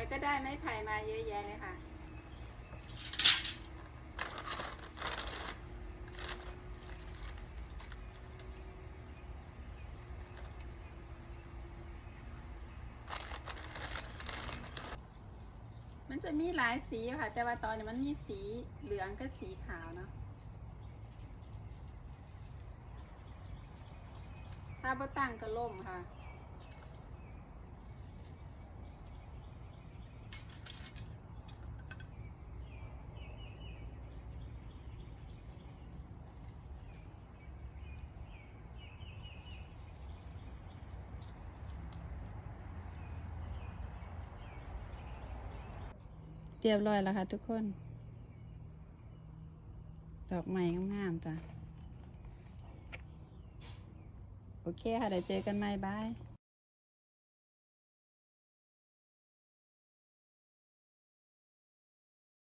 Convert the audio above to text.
เลยก็ได้ไม้ไผ่มาเยอะแยะเลยค่ะ มันจะมีหลายสีค่ะ แต่ว่าตอนนี้มันมีสีเหลืองกับสีขาวเนาะถ้าบ่ตั้งก็ล่มค่ะ เรียบร้อยแล้วค่ะทุกคน ดอกไม้งามๆจ้ะ โอเคค่ะเดี๋ยวเจอกันใหม่บาย